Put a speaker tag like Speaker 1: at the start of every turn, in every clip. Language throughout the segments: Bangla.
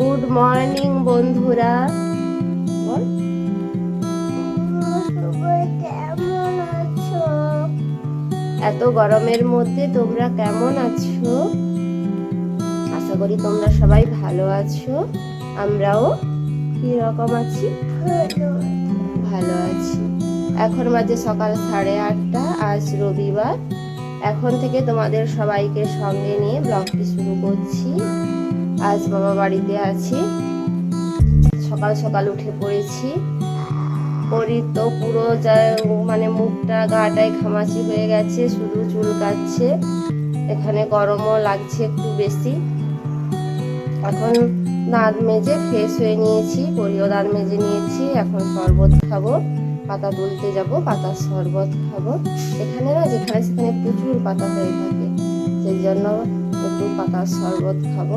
Speaker 1: গুড মর্নিং বন্ধুরা। এত গরমের মধ্যে তোমরা কেমন আছো? আশা করি তোমরা সবাই ভালো আছো। আমরাও রকম আছি?
Speaker 2: ভালো
Speaker 1: আছি। এখন বাজে সকাল সাড়ে আটটা, আজ রবিবার। এখন থেকে তোমাদের সবাইকে সঙ্গে নিয়ে ব্লগটি শুরু করছি। আজ বাবা বাড়িতে আছি। সকাল সকাল উঠে পড়েছি। পরি তো পুরো যা মানে মুখটা গাটায় ঘামাচি হয়ে গেছে, শুধু চুল কাচ্ছে এখানে গরমও লাগছে একটু বেশি। এখন দাঁত মেজে ফ্রেশ হয়ে নিয়েছি, পরিও দাঁত মেজে নিয়েছি। এখন শরবত খাব, পাতা তুলতে যাব, পাতার শরবত খাব। এখানে না, যেখানে সেখানে প্রচুর পাতা হয়ে থাকে। সেই জন্য একটু পাতার শরবত খাব।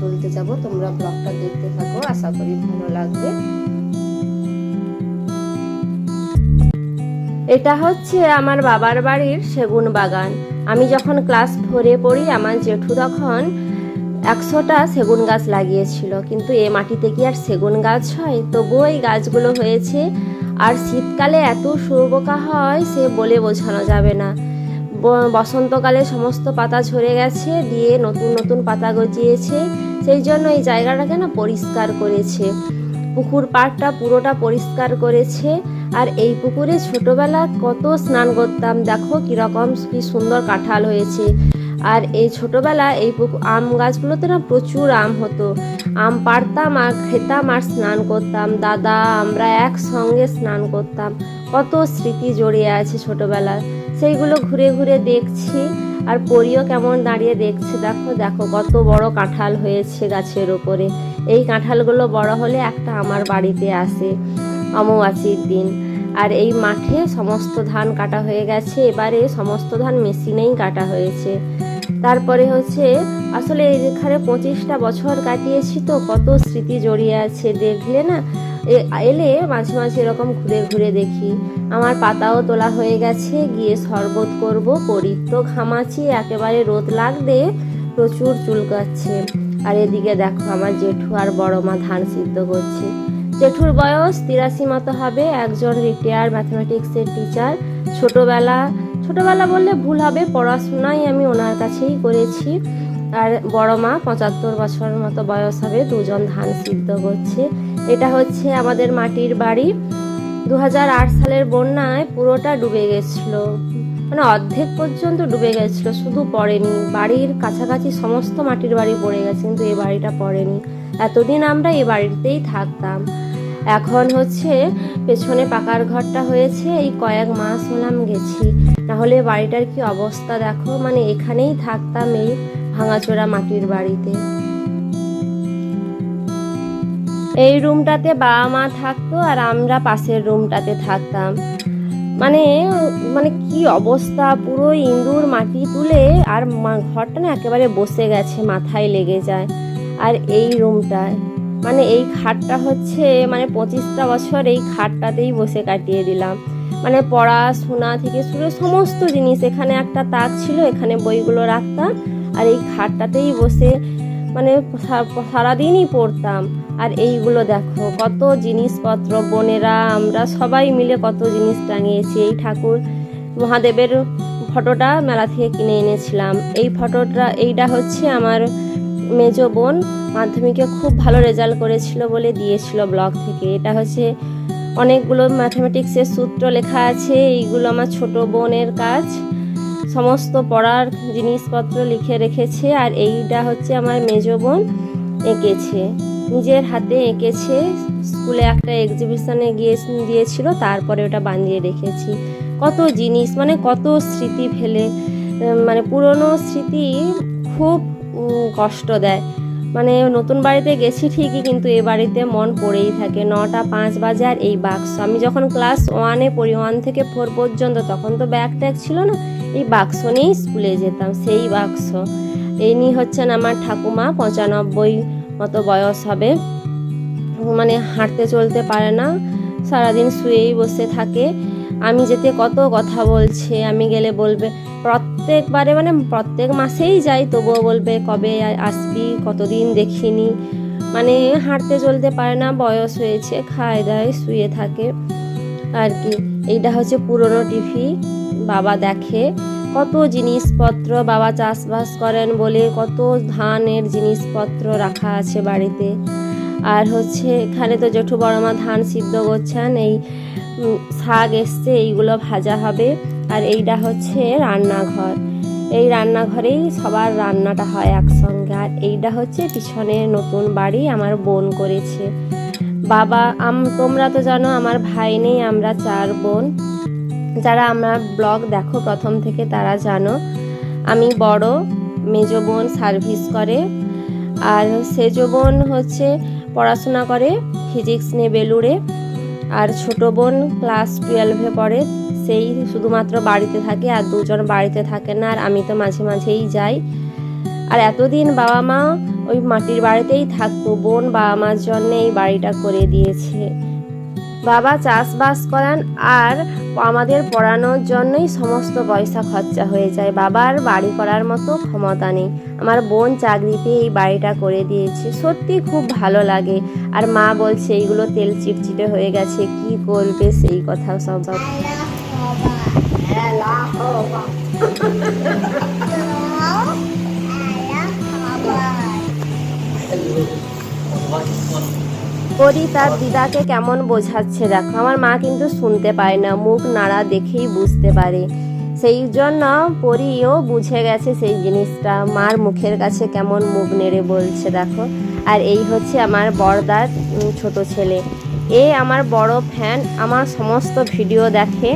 Speaker 1: তুলতে যাব, তোমরা ব্লগটা দেখতে থাকো, আশা করি ভালো লাগবে। এটা হচ্ছে আমার বাবার বাড়ির সেগুন বাগান। আমি যখন ক্লাস ফোরে পড়ি, আমার জেঠু তখন একশোটা সেগুন গাছ লাগিয়েছিল, কিন্তু এ মাটিতে কি আর সেগুন গাছ হয়? তবুও এই গাছগুলো হয়েছে, আর শীতকালে এত শুয়োপোকা হয়, সে বলে বোঝানো যাবে না। বসন্তকালে সমস্ত পাতা ঝরে গেছে, দিয়ে নতুন নতুন পাতা গজিয়েছে সেই জন্য এই জায়গাটাকে না পরিষ্কার করেছে। পুকুর পাড়টা পুরোটা পরিষ্কার করেছে। আর এই পুকুরে ছোটবেলা কত স্নান করতাম, দেখো কীরকম কি সুন্দর কাঁঠাল হয়েছে। আর এই ছোটবেলা এই আম গাছগুলোতে না প্রচুর আম হতো। আম পাড়তাম আর খেতাম আর স্নান করতাম। দাদা, আমরা একসঙ্গে স্নান করতাম। কত স্মৃতি জড়িয়ে আছে ছোটবেলার। সেইগুলো ঘুরে ঘুরে দেখছি। আর পরিও কেমন দাঁড়িয়ে দেখছে, দেখো দেখো, কত বড় কাঁঠাল হয়েছে গাছের ওপরে এই কাঁঠালগুলো বড় হলে একটা আমার বাড়িতে আসে অমাবাসীর দিন। আর এই মাঠে সমস্ত ধান কাটা হয়ে গেছে, এবারে সমস্ত ধান মেশিনেই কাটা হয়েছে। তারপরে হচ্ছে, আসলে এখানে পঁচিশটা বছর কাটিয়েছি তো, কত স্মৃতি জড়িয়ে আছে, দেখলে না? এলে মাঝে মাঝে এরকম ঘুরে ঘুরে দেখি। আমার পাতাও তোলা হয়ে গেছে, গিয়ে শরবত করব করি তো ঘামাচি, একেবারে রোদ লাগতে প্রচুর চুলকাচ্ছে আর এদিকে দেখো আমার জেঠু আর বড় মা ধান সিদ্ধ করছে। জেঠুর বয়স তিরাশি মতো হবে, একজন রিটায়ার ম্যাথমেটিক্সের টিচার। ছোটবেলা ছোটবেলা বললে ভুল হবে, পড়াশোনাই আমি ওনার কাছেই করেছি। আর বড় মা পঁচাত্তর বছর মতো বয়স হবে, দুজন ধান সিদ্ধ করছে। এটা হচ্ছে আমাদের মাটির বাড়ি। দু হাজার আট সালের বন্যায় পুরোটা ডুবে গেছিল। মানে অর্ধেক পর্যন্ত ডুবে গেছিল, শুধু পড়েনি। বাড়ির কাছাকাছি সমস্ত মাটির বাড়ি পড়ে গেছে, কিন্তু এই বাড়িটা পড়েনি। এতদিন আমরা এই বাড়িতেই থাকতাম। এখন হচ্ছে পেছনে পাকার ঘরটা হয়েছে, এই কয়েক মাস হলাম গেছি। নাহলে বাড়িটার কি অবস্থা দেখো? মানে এখানেই থাকতাম এই ভাঙাচোরা মাটির বাড়িতে। এই রুমটাতে বাবা মা থাকতো আর আমরা পাশের রুমটাতে থাকতাম। মানে মানে কি অবস্থা? পুরো ইঁদুর মাটি তুলে আর ঘরটা না একেবারে বসে গেছে, মাথায় লেগে যায়। আর এই রুমটায় মানে এই খাটটা হচ্ছে মানে পঁচিশটা বছর এই খাটটাতেই বসে কাটিয়ে দিলাম। মানে পড়াশোনা থেকে শুরু সমস্ত জিনিস, এখানে একটা তাক ছিল, এখানে বইগুলো রাখতাম আর এই খাটটাতেই বসে মানে সারাদিনই পড়তাম। আর এইগুলো দেখো, কত জিনিসপত্র বোনেরা, আমরা সবাই মিলে কত জিনিস টাঙিয়েছি। এই ঠাকুর মহাদেবের ফটোটা মেলা থেকে কিনে এনেছিলাম। এই ফটোটা, এইটা হচ্ছে আমার মেজো বোন, মাধ্যমিকে খুব ভালো রেজাল্ট করেছিল বলে দিয়েছিল ব্লগ থেকে। এটা হচ্ছে অনেকগুলো ম্যাথামেটিক্সের সূত্র লেখা আছে, এইগুলো আমার ছোট বোনের কাজ। সমস্ত পড়ার জিনিসপত্র লিখে রেখেছে, আর এইটা হচ্ছে আমার মেজো বোন এঁকেছে। নিজের হাতে এঁকেছে। স্কুলে একটা এক্সিবিশনে গিয়ে দিয়েছিল, তারপরে ওটা বানিয়ে রেখেছি। কত জিনিস মানে কত স্মৃতি ফেলে। মানে পুরনো স্মৃতি খুব কষ্ট দেয়। মানে নতুন বাড়িতে গেছি ঠিকই, কিন্তু এ বাড়িতে মন পড়েই থাকে। নটা পাঁচ বাজে আর এই বাক্স। আমি যখন ক্লাস ওয়ানে পড়ি ওয়ান থেকে ফোর পর্যন্ত, তখন তো ব্যাগ ট্যাগ ছিল না। এই বাক্স নিয়েই স্কুলে যেতাম, সেই বাক্স। এই নিয়ে হচ্ছেন আমার ঠাকুমা, পঁচানব্বই মতো বয়স হবে। মানে হাঁটতে চলতে পারে না, সারাদিন শুয়েই বসে থাকে। আমি যেতে কত কথা বলছে, আমি গেলে বলবে, প্রত্যেকবারে মানে প্রত্যেক মাসেই যাই, তবুও বলবে কবে আসবি, কতদিন দেখিনি। মানে হাঁটতে চলতে পারে না, বয়স হয়েছে, খায় দায়, শুয়ে থাকে। আর কি, এইটা হচ্ছে পুরনো টিভি, বাবা দেখে। কত জিনিসপত্র বাবা চাষবাস করেন বলে কত ধানের জিনিসপত্র রাখা আছে বাড়িতে। আর হচ্ছে এখানে তো জেঠু বড়মা ধান সিদ্ধ করছেন, এই শাক এসছে, এইগুলো ভাজা হবে। আর এইটা হচ্ছে রান্নাঘর। এই রান্নাঘরেই সবার রান্নাটা হয় একসঙ্গে। আর এইটা হচ্ছে পিছনে নতুন বাড়ি আমার বোন করেছে। বাবা, আম, তোমরা তো জানো আমার ভাই নেই, আমরা চার বোন। যারা আমার ব্লগ দেখো, প্রথম থেকে তারা জানো, আমি বড়, মেজ বোন সার্ভিস করে, আর সেজ বোন হচ্ছে পড়াশোনা করে, ফিজিক্স নিয়ে বেলুড়ে, আর ছোট বোন ক্লাস টুয়েলভে পড়ে, সেই শুধুমাত্র বাড়িতে থাকে আর দুজন বাড়িতে থাকে না, আর আমি তো মাঝে মাঝেই যাই। আর এতদিন বাবা মা ওই মাটির বাড়িতেই থাকতো, বোন বাবা মার জন্য এই বাড়িটা করে দিয়েছে। বাবা চাষবাস করেন আর আমাদের পড়ানোর জন্যই সমস্ত পয়সা খরচা হয়ে যায়। বাবার বাড়ি করার মতো ক্ষমতা নেই। আমার বোন চাকরি পেয়ে এই বাড়িটা করে দিয়েছে। সত্যি খুব ভালো লাগে। আর মা বলছে, এইগুলো তেল চিটচিটে হয়ে গেছে, কি করবে সেই কথা সব সব পরি তার দিদাকে কেমন বোঝাচ্ছে দেখো। আমার মা কিন্তু শুনতে পায় না, মুখ নাড়া দেখেই বুঝতে পারে। সেই জন্য পরিও বুঝে গেছে সেই জিনিসটা। মার মুখের কাছে কেমন মুখ নেড়ে বলছে দেখো। আর এই হচ্ছে আমার বড়দার ছোট ছেলে। এ আমার বড় ফ্যান, আমার সমস্ত ভিডিও দেখে।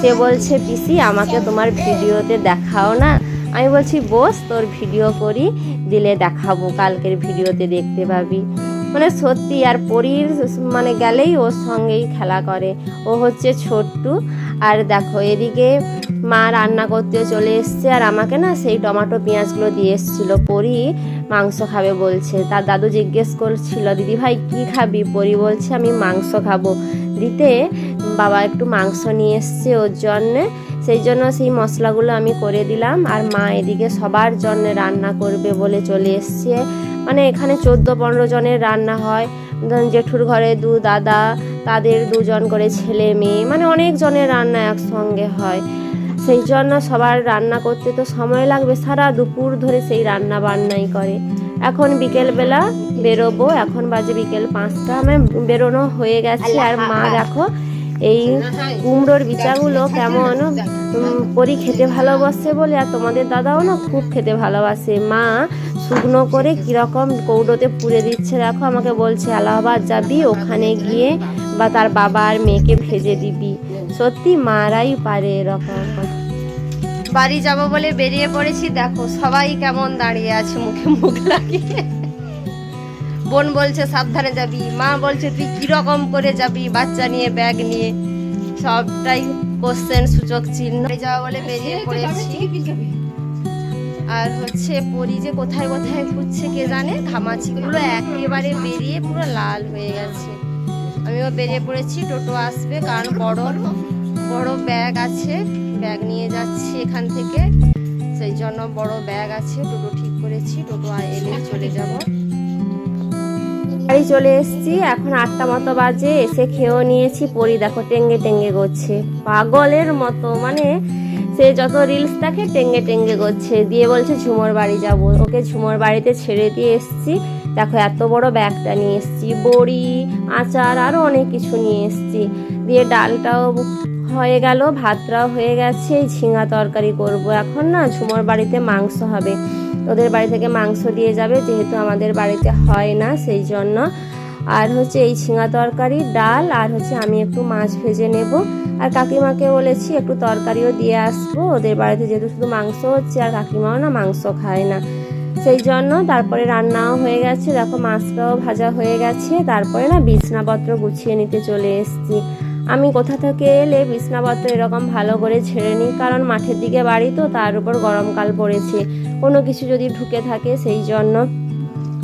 Speaker 1: সে বলছে, পিসি, আমাকে তোমার ভিডিওতে দেখাও না? আমি বলছি, বস, তোর ভিডিও করি, দিলে দেখাবো, কালকের ভিডিওতে দেখতে পাবি। মানে সত্যি, আর পরীর মানে গেলেই ওর সঙ্গেই খেলা করে। ও হচ্ছে ছোট্টু। আর দেখো, এদিকে মা রান্না করতে চলে এসছে, আর আমাকে না সেই টমেটো, পেঁয়াজগুলো দিয়ে এসেছিল। পরি মাংস খাবে বলছে। তার দাদু জিজ্ঞেস করছিল, দিদি ভাই, কি খাবি? পরি বলছে, আমি মাংস খাব। দিতে বাবা একটু মাংস নিয়ে এসছে ওর জন্যে। সেই জন্য সেই মশলাগুলো আমি করে দিলাম। আর মা এদিকে সবার জন্য রান্না করবে বলে চলে এসছে। মানে এখানে চোদ্দ পনেরো জনের রান্না হয়। জেঠুর ঘরে দু দাদা তাদের দুজন করে ছেলে মেয়ে মানে অনেক জনের রান্না একসঙ্গে হয়। সেই জন্য সবার রান্না করতে তো সময় লাগবে। সারা দুপুর ধরে সেই রান্না বান্নাই করে। এখন বিকেলবেলা বেরোবো। এখন বাজে বিকেল পাঁচটা। মানে বেরোনো হয়ে গেছে। আর মা দেখো এই কুমড়োর বিচাগুলো কেমন? পরি খেতে ভালোবাসে বলে আর তোমাদের দাদাও না খুব খেতে ভালোবাসে। মা শুকনো করে কীরকম কৌটোতে পুড়ে দিচ্ছে দেখো, আমাকে বলছে, এলাহাবাদ যাবি, ওখানে গিয়ে বা তার বাবা আর মেয়েকে ভেজে দিবি। সত্যি মারাই পারে এরকম। বাড়ি যাব বলে বেরিয়ে পড়েছি, দেখো সবাই কেমন দাঁড়িয়ে আছে, মুখে মুখ লাগিয়ে। বোন বলছে সাবধানে যাবি। মা বলছে তুই কীরকম করে যাবি বাচ্চা নিয়ে ব্যাগ নিয়ে? সবটাই কোশ্চেন সূচক চিহ্ন। যাওয়া বলে বেরিয়ে পড়েছি। আর হচ্ছে পরি যে কোথায় কোথায় খুঁজছে কে জানে? ঘামাচিগুলো একেবারে বেরিয়ে পুরো লাল হয়ে গেছে। আমিও বেরিয়ে পড়েছি টোটো আসবে কারণ বড় বড় ব্যাগ আছে ব্যাগ নিয়ে যাচ্ছি এখান থেকে। সেই জন্য বড় ব্যাগ আছে টোটো ঠিক করেছি টোটো এলে চলে যাব। বাড়ি চলে এসেছি, এখন আটটা মতো বাজে, এসে খেয়েও নিয়েছি, পরি দেখো টেঙ্গে টেঙ্গে করছে। পাগলের মতো মানে সে যত রিলস দেখে টেঙ্গে টেঙ্গে করছে। দিয়ে বলছে, ঝুমোর বাড়ি যাব। ওকে ঝুমোর বাড়িতে ছেড়ে দিয়ে এসছি। দেখো, এত বড় ব্যাগটা নিয়ে এসেছি। বড়ি, আচার আরও অনেক কিছু নিয়ে এসেছি। দিয়ে ডালটাও হয়ে গেল, ভাতটাও হয়ে গেছে, ঝিঙা তরকারি করব। এখন না, ঝুমোর বাড়িতে মাংস হবে। ওদের বাড়ি থেকে মাংস দিয়ে যাবে, যেহেতু আমাদের বাড়িতে হয় না সেই জন্য। আর হচ্ছে এই ঝিঙা তরকারি, ডাল, আর হচ্ছে আমি একটু মাছ ভেজে নেব। আর কাকিমাকে বলেছি একটু তরকারিও দিয়ে আসব। ওদের বাড়িতে যেহেতু শুধু মাংস হচ্ছে, আর কাকিমাও না মাংস খায় না। সেই জন্য তারপরে রান্নাও হয়ে গেছে। দেখো মাছটাও ভাজা হয়ে গেছে। তারপরে না বিছনাপত্র গুছিয়ে নিতে চলে এসেছি। আমি কোথা থেকে এলে বিছনাপত্র এরকম ভালো করে ছেড়ে নিই? কারণ মাঠের দিকে বাড়ি তো, তার উপর গরমকাল পড়েছে। কোনো কিছু যদি ঢুকে থাকে, সেই জন্য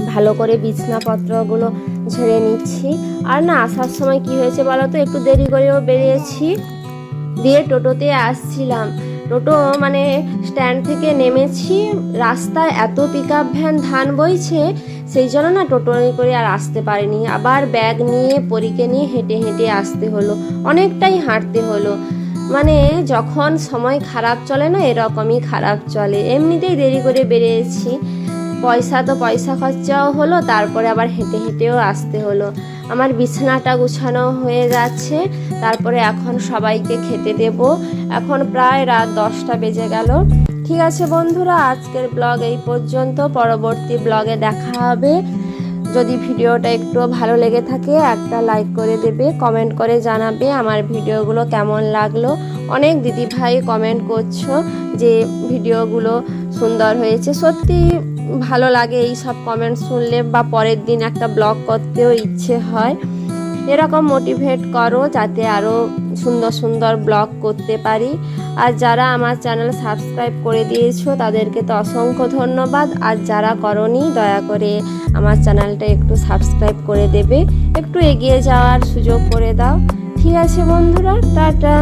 Speaker 1: ভালো করে বিছনাপত্রগুলো ঝেড়ে নিচ্ছি। আর না, আসার সময় কি হয়েছে বলো তো? একটু দেরি করেও বেরিয়েছি। দিয়ে টোটোতে আসছিলাম। টোটো মানে স্ট্যান্ড থেকে নেমেছি। রাস্তায় এত পিক আপ ভ্যান ধান বইছে সেই জন্য না টোটো করে আর আসতে পারিনি। আবার ব্যাগ নিয়ে, পরীকে নিয়ে হেঁটে হেঁটে আসতে হলো। অনেকটাই হাঁটতে হলো। মানে যখন সময় খারাপ চলে না, এরকমই খারাপ চলে। এমনিতেই দেরি করে বেরিয়েছি। পয়সা তো পয়সা খরচাও হলো, তারপরে আবার হেঁটে হেঁটেও আসতে হলো। আমার বিছানাটা গুছানো হয়ে যাচ্ছে। তারপরে এখন সবাইকে খেতে দেব। এখন প্রায় রাত দশটা বেজে গেল। ঠিক আছে বন্ধুরা, আজকের ব্লগ এই পর্যন্ত। পরবর্তী ব্লগে দেখা হবে। যদি ভিডিওটা একটু ভালো লেগে থাকে, একটা লাইক করে দেবে কমেন্ট করে জানাবে আমার ভিডিওগুলো কেমন লাগল। অনেক দিদিভাই কমেন্ট করছ যে ভিডিওগুলো সুন্দর হয়েছে। সত্যি ভালো লাগে এই সব কমেন্ট শুনলে বা পরের দিন একটা ব্লগ করতেও ইচ্ছে হয়। এরকম মোটিভেট করো যাতে আরও সুন্দর সুন্দর ব্লগ করতে পারি। আর যারা আমার চ্যানেল সাবস্ক্রাইব করে দিয়েছ, তাদেরকে তো অসংখ্য ধন্যবাদ। আর যারা করনি, দয়া করে আমার চ্যানেলটা একটু সাবস্ক্রাইব করে দেবে। একটু এগিয়ে যাওয়ার সুযোগ করে দাও। ঠিক আছে বন্ধুরা, টাটা।